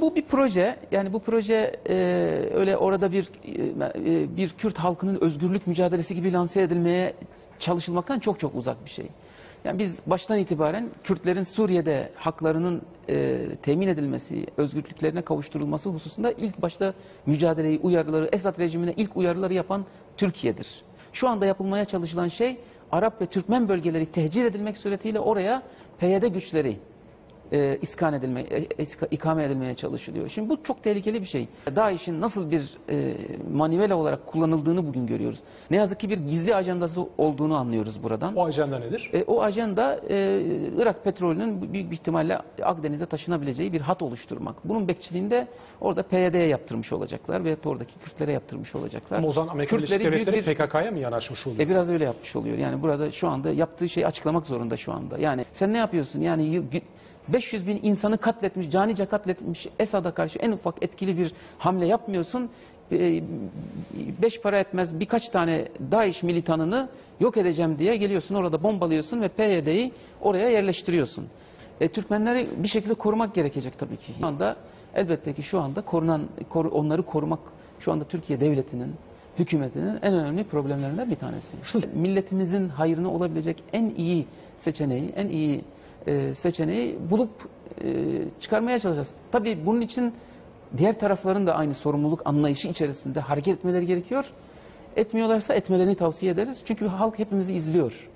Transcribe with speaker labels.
Speaker 1: Bu bir proje. Yani bu proje e, öyle orada bir e, bir Kürt halkının özgürlük mücadelesi gibi lanse edilmeye çalışılmaktan çok çok uzak bir şey. Yani biz baştan itibaren Kürtlerin Suriye'de haklarının e, temin edilmesi, özgürlüklerine kavuşturulması hususunda ilk başta mücadeleyi, uyarıları, Esad rejimine ilk uyarıları yapan Türkiye'dir. Şu anda yapılmaya çalışılan şey Arap ve Türkmen bölgeleri tehcir edilmek suretiyle oraya PYD güçleri e, iskan edilme, e, iska- ikame edilmeye çalışılıyor. Şimdi bu çok tehlikeli bir şey. DAEŞ'in nasıl bir e, manivela olarak kullanıldığını bugün görüyoruz. Ne yazık ki bir gizli ajandası olduğunu anlıyoruz buradan.
Speaker 2: O ajanda nedir?
Speaker 1: E, o ajanda e, Irak petrolünün büyük bir ihtimalle Akdeniz'e taşınabileceği bir hat oluşturmak. Bunun bekçiliğinde orada PYD'ye yaptırmış olacaklar ve oradaki Kürtlere yaptırmış olacaklar.
Speaker 2: Ama o zaman Amerika Birleşik Devletleri
Speaker 1: bir-
Speaker 2: PKK'ya mı yanaşmış oluyor?
Speaker 1: e biraz öyle yapmış oluyor. Yani burada şu anda yaptığı şeyi açıklamak zorunda şu anda. Yani sen ne yapıyorsun? Yani 500 bin insanı katletmiş, canice katletmiş Esad'a karşı en ufak etkili bir hamle yapmıyorsun. E, beş para etmez birkaç tane DAEŞ militanını yok edeceğim diye geliyorsun orada bombalıyorsun ve PYD'yi oraya yerleştiriyorsun. E, Türkmenleri bir şekilde korumak gerekecek tabii ki. Şu anda elbette ki şu anda korunan koru- onları korumak şu anda Türkiye devletinin hükümetinin en önemli problemlerinden bir tanesi.
Speaker 2: Şu-
Speaker 1: Milletimizin hayrına olabilecek en iyi seçeneği, en iyi e, seçeneği bulup e, çıkarmaya çalışacağız. Tabii bunun için diğer tarafların da aynı sorumluluk anlayışı içerisinde hareket etmeleri gerekiyor. Etmiyorlarsa etmelerini tavsiye ederiz. Çünkü halk hepimizi izliyor.